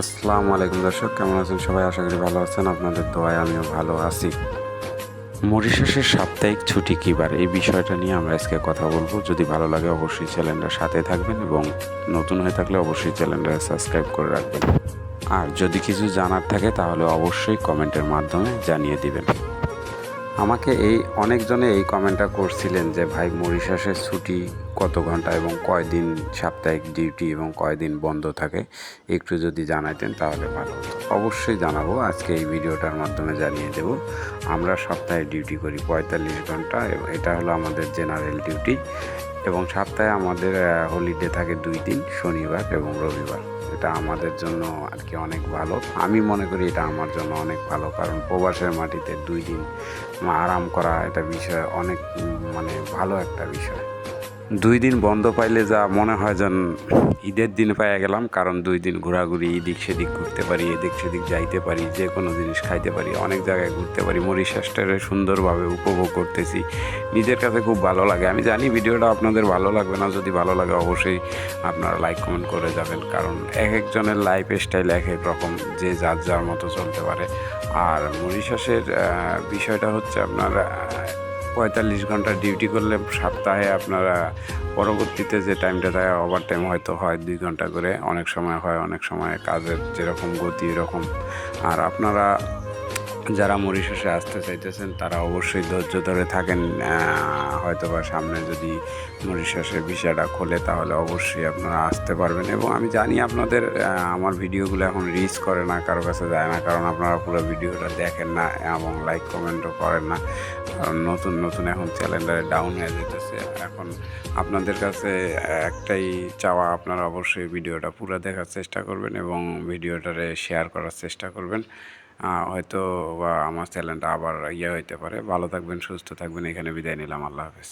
আসসালামু আলাইকুম দর্শক, কেমন আছেন সবাই? আশা করি ভালো আছেন। আপনাদের দোয়ায় আমিও ভালো আছি। মরিশাসের সাপ্তাহিক ছুটি কী বার? এই বিষয়টা নিয়ে আমরা আজকে কথা বলব। যদি ভালো লাগে অবশ্যই চ্যানেলটার সাথে থাকবেন এবং নতুন হয়ে থাকলে অবশ্যই চ্যানেলটা সাবস্ক্রাইব করে রাখবেন। আর যদি কিছু জানার থাকে, তাহলে অবশ্যই কমেন্টের মাধ্যমে জানিয়ে দিবেন। আমাকে এই অনেকজনে এই কমেন্টটা করছিলেন যে, ভাই, মরিশাসের ছুটি কত ঘণ্টা এবং কয়দিন সাপ্তাহিক ডিউটি এবং কয়দিন বন্ধ থাকে একটু যদি জানাইতেন তাহলে ভালো হতো। অবশ্যই জানাব, আজকে এই ভিডিওটার মাধ্যমে জানিয়ে দেব। আমরা সপ্তাহে ডিউটি করি পঁয়তাল্লিশ ঘণ্টা, এটা হলো আমাদের জেনারেল ডিউটি এবং সপ্তাহে আমাদের হলিডে থাকে দুই দিন, শনিবার এবং রবিবার। এটা আমাদের জন্য আর কি অনেক ভালো। আমি মনে করি এটা আমার জন্য অনেক ভালো কারণ প্রবাসের মাটিতে দুই দিন আরাম করা এটা বিষয় অনেক মানে ভালো একটা বিষয়। দুই দিন বন্ধ পাইলে যা মনে হয় যেন ঈদের দিন পাইয়া গেলাম, কারণ দুই দিন ঘোরাঘুরি, এদিক সেদিক ঘুরতে পারি, এদিক সেদিক যাইতে পারি যে কোনো জিনিস খাইতে পারি, অনেক জায়গায় ঘুরতে পারি, মরিশাসটারে সুন্দরভাবে উপভোগ করতেছি। নিজের কাছে খুব ভালো লাগে। আমি জানি ভিডিওটা আপনাদের ভালো লাগবে না, যদি ভালো লাগে অবশ্যই আপনারা লাইক, কমেন্ট করে যাবেন, কারণ এক একজনের লাইফ স্টাইল এক এক রকম, যে যার যার মতো চলতে পারে। আর মরিশাসের বিষয়টা হচ্ছে আপনার পঁয়তাল্লিশ ঘণ্টা ডিউটি করলে সপ্তাহে আপনারা পরবর্তীতে যে টাইমটা থাকে ওভার টাইম হয়তো হয় দুই ঘণ্টা করে। অনেক সময় হয়, অনেক সময় কাজের যেরকম গতি, এরকম। আর আপনারা যারা মরিশাসে আসতে চাইতেছেন, তারা অবশ্যই ধৈর্য ধরে থাকেন। হয়তো বা সামনে যদি মরিশাসের ভিসাটা খোলে, তাহলে অবশ্যই আপনারা আসতে পারবেন। এবং আমি জানি আপনাদের আমার ভিডিওগুলো এখন রিচ করে না, কারও কাছে যায় না, কারণ আপনারা পুরো ভিডিওটা দেখেন না এবং লাইক কমেন্টও করেন না। কারণ নতুন নতুন এখন চ্যালেঞ্জারে ডাউন হয়ে যেতেছে এখন আপনাদের কাছে একটাই চাওয়া, আপনারা অবশ্যই ভিডিওটা পুরো দেখার চেষ্টা করবেন এবং ভিডিওটারে শেয়ার করার চেষ্টা করবেন। হয়তো বা আমার চ্যানেলটা আবার ইয়ে হইতে পারে। ভালো থাকবেন, সুস্থ থাকবেন, এখানে বিদায় নিলাম। আল্লাহ হাফেজ।